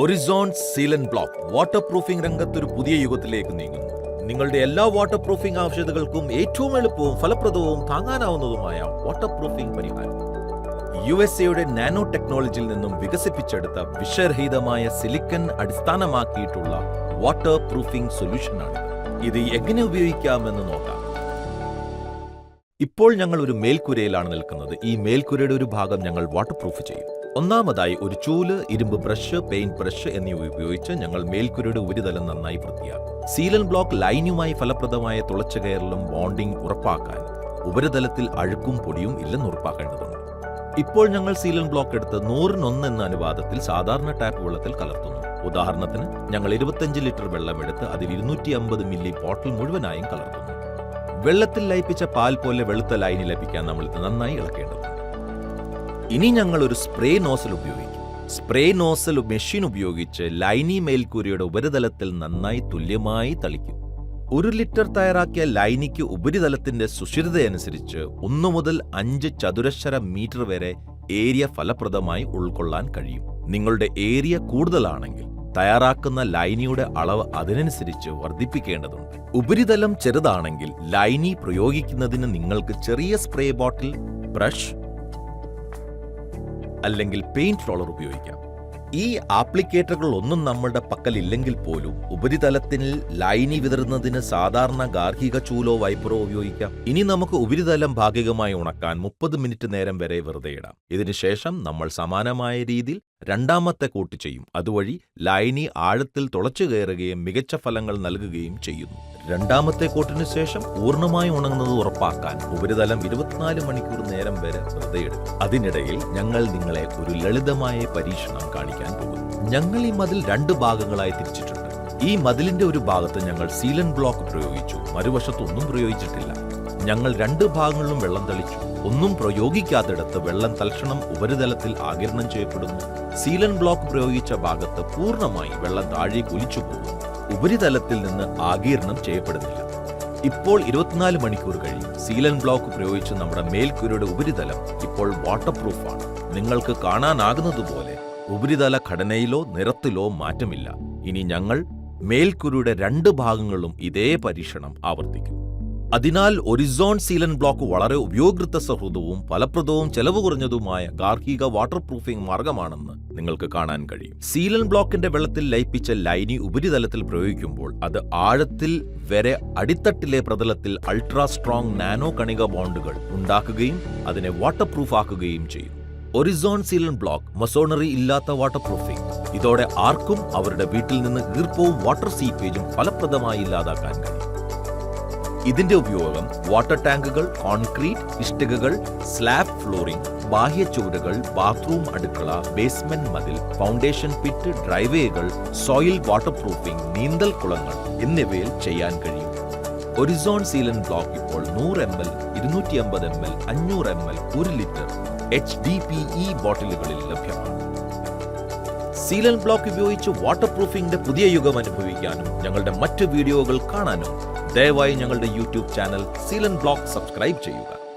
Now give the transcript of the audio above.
ഒറിസോൺ സീലൻ block water proofing രംഗത്ത് ഒരു പുതിയ യുഗത്തിലേക്ക് നീങ്ങുന്നു. നിങ്ങളുടെ എല്ലാ വാട്ടർ പ്രൂഫിംഗ് ആവശ്യകതകൾക്കും ഏറ്റവും എളുപ്പവും ഫലപ്രദവും താങ്ങാനാവുന്നതുമായ വാട്ടർ പ്രൂഫിംഗ് പരിഹാരം. യു എസ് എയുടെ നാനോ ടെക്നോളജിയിൽ നിന്നും വികസിപ്പിച്ചെടുത്ത വിഷരഹിതമായ സിലിക്കൺ അടിസ്ഥാനമാക്കിയിട്ടുള്ള വാട്ടർ പ്രൂഫിംഗ് സൊല്യൂഷനാണ്. ഇത് എങ്ങനെ ഉപയോഗിക്കാമെന്ന് നോക്കാം. ഇപ്പോൾ ഞങ്ങൾ ഒരു മേൽക്കുരയിലാണ് നിൽക്കുന്നത്. ഈ മേൽക്കുരയുടെ ഒരു ഭാഗം ഞങ്ങൾ വാട്ടർ പ്രൂഫ് ചെയ്യും. ഒന്നാമതായി ഒരു ചൂൽ ഇരുമ്പ് ബ്രഷ് പെയിന്റ് ബ്രഷ് എന്നിവ ഉപയോഗിച്ച് ഞങ്ങൾ മേൽക്കുരയുടെ ഉപരിതലം നന്നായി വൃത്തിയാക്കും. സീലൻ ബ്ലോക്ക് ലൈനുമായി ഫലപ്രദമായ തുളച്ചു കയറലും ബോണ്ടിംഗ് ഉറപ്പാക്കാൻ ഉപരിതലത്തിൽ അഴുക്കും പൊടിയും ഇല്ലെന്ന് ഉറപ്പാക്കേണ്ടതുണ്ട്. ഇപ്പോൾ ഞങ്ങൾ സീലൻ ബ്ലോക്ക് എടുത്ത് നൂറിനൊന്ന് എന്ന അനുപാതത്തിൽ സാധാരണ ടാപ്പ് വെള്ളത്തിൽ കലർത്തുന്നു. ഉദാഹരണത്തിന് ഞങ്ങൾ ഇരുപത്തഞ്ച് ലിറ്റർ വെള്ളം എടുത്ത് അതിൽ ഇരുന്നൂറ്റി അമ്പത് മില്ലി ബോട്ടിൽ മുഴുവനായും കലർത്തുന്നു. വെള്ളത്തിൽ ലയിപ്പിച്ച പാൽ പോലെ വെളുത്ത ലൈന് ലഭിക്കാൻ നമ്മൾ ഇത് നന്നായി ഇളക്കേണ്ടതുണ്ട്. ഇനി ഞങ്ങൾ ഒരു സ്പ്രേ നോസൽ ഉപയോഗിക്കും. സ്പ്രേ നോസൽ മെഷീൻ ഉപയോഗിച്ച് ലൈനി മേൽക്കൂരയുടെ ഉപരിതലത്തിൽ നന്നായി തുല്യമായി തളിക്കും. ഒരു ലിറ്റർ തയ്യാറാക്കിയ ലൈനിക്ക് ഉപരിതലത്തിന്റെ സുഷിരതയനുസരിച്ച് ഒന്നു മുതൽ അഞ്ച് ചതുരശ്ര മീറ്റർ വരെ ഏരിയ ഫലപ്രദമായി ഉൾക്കൊള്ളാൻ കഴിയും. നിങ്ങളുടെ ഏരിയ കൂടുതലാണെങ്കിൽ തയ്യാറാക്കുന്ന ലൈനിയുടെ അളവ് അതിനനുസരിച്ച് വർദ്ധിപ്പിക്കേണ്ടതുണ്ട്. ഉപരിതലം ചെറുതാണെങ്കിൽ ലൈനി പ്രയോഗിക്കുന്നതിന് നിങ്ങൾക്ക് ചെറിയ സ്പ്രേ ബോട്ടിൽ ബ്രഷ് അല്ലെങ്കിൽ പെയിന്റ് റോളർ ഉപയോഗിക്കാം. ഈ ആപ്ലിക്കേറ്ററുകൾ ഒന്നും നമ്മളുടെ പക്കലില്ലെങ്കിൽ പോലും ഉപരിതലത്തിൽ ലൈനി വിതറുന്നതിന് സാധാരണ ഗാർഹിക ചൂലോ വൈപ്പറോ ഉപയോഗിക്കാം. ഇനി നമുക്ക് ഉപരിതലം ഭാഗികമായി ഉണക്കാൻ മുപ്പത് മിനിറ്റ് നേരം വരെ വെറുതെ ഇടാം. ഇതിനുശേഷം നമ്മൾ സമാനമായ രീതിയിൽ രണ്ടാമത്തെ കൂട്ട് ചെയ്യും. അതുവഴി ലൈനി ആഴത്തിൽ തുളച്ചു കയറുകയും മികച്ച ഫലങ്ങൾ നൽകുകയും ചെയ്യുന്നു. രണ്ടാമത്തെ കോട്ടിന് ശേഷം പൂർണമായി ഉണങ്ങുന്നത് ഉറപ്പാക്കാൻ ഉപരിതലം ഇരുപത്തിനാല് മണിക്കൂർ നേരം വരെ ശ്രദ്ധയെടുക്കും. അതിനിടയിൽ ഞങ്ങൾ നിങ്ങളെ ഒരു ലളിതമായ പരീക്ഷണം കാണിക്കാൻ പോകുന്നു. ഞങ്ങൾ ഈ മതിൽ രണ്ട് ഭാഗങ്ങളായി തിരിച്ചിട്ടുണ്ട്. ഈ മതിലിന്റെ ഒരു ഭാഗത്ത് ഞങ്ങൾ സീലൻ ബ്ലോക്ക് പ്രയോഗിച്ചു. മറുവശത്തൊന്നും പ്രയോഗിച്ചിട്ടില്ല. ഞങ്ങൾ രണ്ട് ഭാഗങ്ങളിലും വെള്ളം തളിച്ചു. ഒന്നും പ്രയോഗിക്കാത്തിടത്ത് വെള്ളം തൽക്ഷണം ഉപരിതലത്തിൽ ആകിരണം ചെയ്യപ്പെടുന്നു. സീലൻ ബ്ലോക്ക് പ്രയോഗിച്ച ഭാഗത്ത് പൂർണമായി വെള്ളം താഴേക്ക് ഒലിച്ചു പോകുന്നു. ഉപരിതലത്തിൽ നിന്ന് ആകീർണം ചെയ്യപ്പെടുന്നില്ല. ഇപ്പോൾ ഇരുപത്തിനാല് മണിക്കൂർ കഴിഞ്ഞ്. സീലൻ ബ്ലോക്ക് പ്രയോഗിച്ച് നമ്മുടെ മേൽക്കൂരയുടെ ഉപരിതലം ഇപ്പോൾ വാട്ടർ പ്രൂഫാണ് നിങ്ങൾക്ക് കാണാനാകുന്നതുപോലെ ഉപരിതല ഘടനയിലോ നിറത്തിലോ മാറ്റമില്ല. ഇനി ഞങ്ങൾ മേൽക്കുരുടെ രണ്ട് ഭാഗങ്ങളും ഇതേ പരീക്ഷണം ആവർത്തിക്കും. അതിനാൽ ഒറിസോൺ സീലൻ ബ്ലോക്ക് വളരെ ഉപയോഗൃത്ത സൗഹൃദവും ഫലപ്രദവും ചെലവ് കുറഞ്ഞതുമായ ഗാർഹിക വാട്ടർ പ്രൂഫിംഗ് മാർഗമാണെന്ന് നിങ്ങൾക്ക് കാണാൻ കഴിയും. സീലൻ ബ്ലോക്കിന്റെ വെള്ളത്തിൽ ലയിപ്പിച്ച ലൈനി ഉപരിതലത്തിൽ പ്രയോഗിക്കുമ്പോൾ അത് ആഴത്തിൽ വരെ അടിത്തട്ടിലെ പ്രതലത്തിൽ അൾട്രാ സ്ട്രോങ് നാനോ കണിക ബോണ്ടുകൾ ഉണ്ടാക്കുകയും അതിനെ വാട്ടർ പ്രൂഫ് ആക്കുകയും ചെയ്യും ഒറിസോൺ സീലൻ ബ്ലോക്ക് മസോണറി ഇല്ലാത്ത വാട്ടർ പ്രൂഫിംഗ് ഇതോടെ ആർക്കും അവരുടെ വീട്ടിൽ നിന്ന് ഈർപ്പവും വാട്ടർ സീപ്പേജും ഫലപ്രദമായി ഇല്ലാതാക്കാൻ കഴിയും. ഇതിന്റെ ഉപയോഗം വാട്ടർ ടാങ്കുകൾ കോൺക്രീറ്റ് ഇഷ്ടികകൾ സ്ലാബ് ഫ്ലോറിംഗ് ബാഹ്യ ചുവരുകൾ ബാത്റൂം അടുക്കള ബേസ്മെന്റ് മതിൽ ഫൗണ്ടേഷൻ പിറ്റ് ഡ്രൈവേകൾ സോയിൽ വാട്ടർ പ്രൂഫിംഗ് നീന്തൽ കുളങ്ങൾ എന്നിവയിൽ ചെയ്യാൻ കഴിയും. ഒറിസോൺ സീലൻ ബ്ലോക്ക് ഇപ്പോൾ നൂറ് എം എൽ ഇരുന്നൂറ്റി അമ്പത് എം എൽ അഞ്ഞൂറ് എം എൽ ഒരു litre H D P E ബോട്ടിലുകളിൽ ലഭ്യമാണ്. സീലൻ ബ്ലോക്ക് ഉപയോഗിച്ച് വാട്ടർ പ്രൂഫിംഗിന്റെ പുതിയ യുഗം അനുഭവിക്കാനും ഞങ്ങളുടെ മറ്റ് വീഡിയോകൾ കാണാനും ദയവായി ഞങ്ങളുടെ യൂട്യൂബ് ചാനൽ സീലൻ ബ്ലോക്ക് സബ്സ്ക്രൈബ് ചെയ്യുക.